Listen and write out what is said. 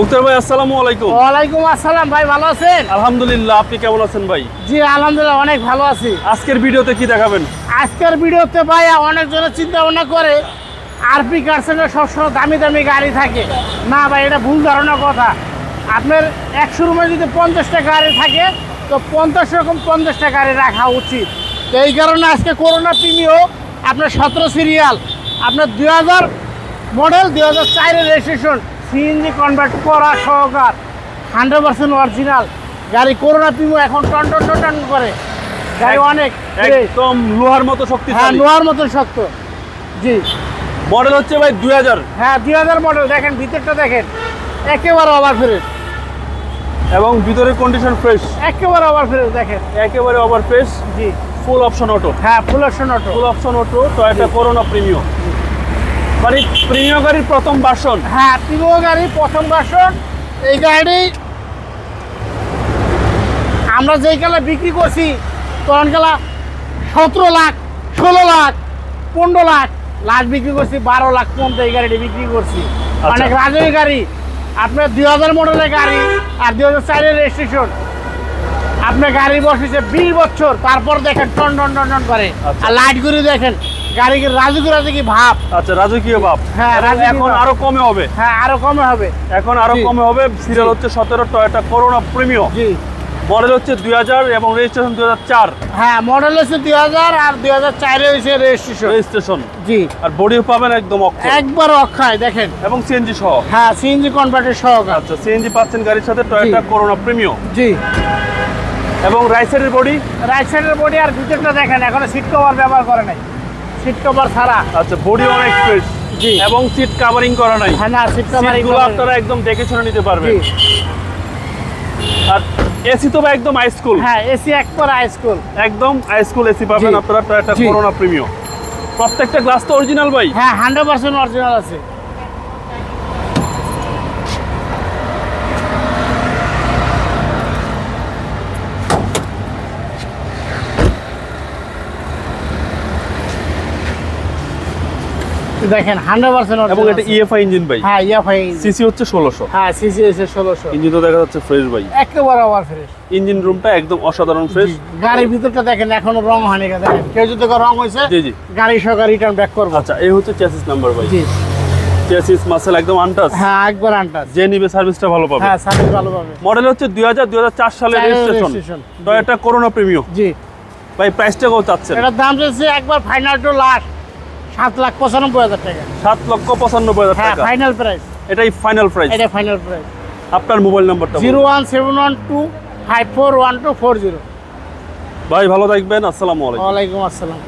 মুক্তার ভাই আসসালামু আলাইকুম। ওয়ালাইকুম আসসালাম ভাই ভালো আছেন? আলহামদুলিল্লাহ আপনি কেমন আছেন ভাই? জি আলহামদুলিল্লাহ অনেক ভালো আছি। আজকের ভিডিওতে কি দেখাবেন? আজকের ভিডিওতে ভাই অনেকজনের চিন্তা ভাবনা করে আরপি কার্সেন্টের সবসময় দামি দামি গাড়ি থাকে। না ভাই এটা ভুল ধারণা কথা। আপনার একশো রুমে যদি পঞ্চাশটা গাড়ি থাকে তো পঞ্চাশ রকম পঞ্চাশটা গাড়ি রাখা উচিত। তো এই কারণে আজকে করোনা প্রিমিও আপনার সতেরো সিরিয়াল আপনার দুই হাজার মডেল দুই হাজার চারের রেজিস্ট্রেশন সিএনজি কনভার্ট করা সহকার হান্ড্রেড পার্সেন্ট অরিজিনাল গাড়ি করোনা প্রিমিও এখন টন টন টন টন করে। গাড়ি অনেক। একদম লোহার মতো হ্যাঁ শক্তিশালী লোহার মতন শক্ত। জি। মডেল হচ্ছে ভাই দুই হাজার। হ্যাঁ দুই হাজার মডেল দেখেন ভিতরটা দেখেন। একেবারে ওভার ফ্রেশ এবং ভিতরের কন্ডিশন ফ্রেশ একেবারে ওভার ফ্রেশ দেখেন। একেবারে ওভার ফ্রেশ জি। ফুল অপশন অটো হ্যাঁ ফুলের auto full option auto Toyota Corona premium মানে প্রিমিয়াম গাড়ির প্রথম ভার্সন হ্যাঁ প্রিমিয় গাড়ি প্রথম ভার্সন এই গাড়ি আমরা যেই কালে বিক্রি করছি তখন কালা সতেরো লাখ ষোলো লাখ পনেরো লাখ লাখ বিক্রি করছি বারো লাখ পর্যন্ত এই গাড়িটি বিক্রি করছি। অনেক রাজনী গাড়ি আপনার দুই হাজার মডেলের গাড়ি আর দুই হাজার চারের রেজিস্ট্রেশন আপনার গাড়ি বসেছে বিশ বছর তারপর দেখেন টন টন টন টন করে। আচ্ছা। আর লাইট করে দেখেন গাড়ি রাজুকি রাজুকি ভাব। আচ্ছা রাজকীয় বাপ হ্যাঁ, এখন আরও কমে হবে। হ্যাঁ আরও কমে হবে। এখন আরও কমে হবে। সিরিয়াল হচ্ছে সতেরো টয়োটা করোনা প্রিমিয়াম। জি। মডেল হচ্ছে দুই হাজার এবং রেজিস্ট্রেশন দুই হাজার চার। হ্যাঁ মডেল হচ্ছে দুই হাজার আর দুই হাজার চারে হয়েছে রেজিস্ট্রেশন রেজিস্ট্রেশন। জি। আর বডিও পাবেন একদম অক্ষর একবার অক্ষয় দেখেন। এবং সিএনজি সহ। হ্যাঁ সিএনজি কনভার্টের সহকার। আচ্ছা সিএনজি পাচ্ছেন গাড়ির সাথে টয়োটা করোনা প্রিমিয়াম। জি। এবং রাইসারের বডি? রাইট সাইডের বডি আর ভিতরটা দেখেন এখনও সিট কভার ব্যবহার করে নাই। সিট কভার ছাড়া। আচ্ছা বডি অনেক ফ্রেশ জি। এবং সিট কভারিং করা নাই। হ্যাঁ না সিট কভারিংগুলো আপনারা একদম দেখে শুনে নিতে পারবেন। আর এসি তো একদম হাইস্কুল হ্যাঁ এসি একবার হাইস্কুল একদম হাইস্কুল এসি পাবেন। আপনারা একটা। করোনা প্রিমিয়াম প্রত্যেকটা গ্লাস তো অরিজিনাল ভাই। হ্যাঁ হান্ড্রেড পার্সেন্ট অরিজিনাল আছে। দেখেন হান্ড্রেড পার্সেন্ট এবং এটা ইএফআই ইঞ্জিন ভাই। হ্যাঁ ইএফআই সিসি হচ্ছে ষোলোশো। হ্যাঁ সিসি এসে ষোলোশো। ইঞ্জিন তো দেখা যাচ্ছে ফ্রেশ ভাই। একেবারে ওভার ফ্রেশ ইঞ্জিন রুমটা একদম অসাধারণ ফ্রেশ গাড়ির ভিতরটা দেখেন এখনও রং হয়নি দেখেন। কেউ যদি রং হয়েছে জি জি। গাড়ি সহকারে রিটার্ন ব্যাক করব। আচ্ছা এই হচ্ছে চেসিস নাম্বার ভাই। জি। চেসিস মাসেল একদম আনটাস হ্যাঁ একবার আনটাস যে নিবে সার্ভিসটা ভালো পাবে। হ্যাঁ সার্ভিস ভালো পাবে। মডেল হচ্ছে সালের রেজিস্ট্রেশন। টয়োটা করোনা জি। ভাই প্রাইসটা কত চাচ্ছেন। এটার দাম একবার ফাইনাল টু লাস্ট সাত লাখ পঁচানব্বই হাজার টাকা। সাত লক্ষ পঁচানব্বই হাজার হ্যাঁ টাকা। ফাইনাল প্রাইস এটাই ফাইনাল প্রাইস এটা ফাইনাল প্রাইস আপনার মোবাইল নাম্বারটা। Zero one seven one two five four one two four zero. ভাই ভালো থাকবেন। আসসালামু আলাইকুম। ওয়ালাইকুম আসসালাম।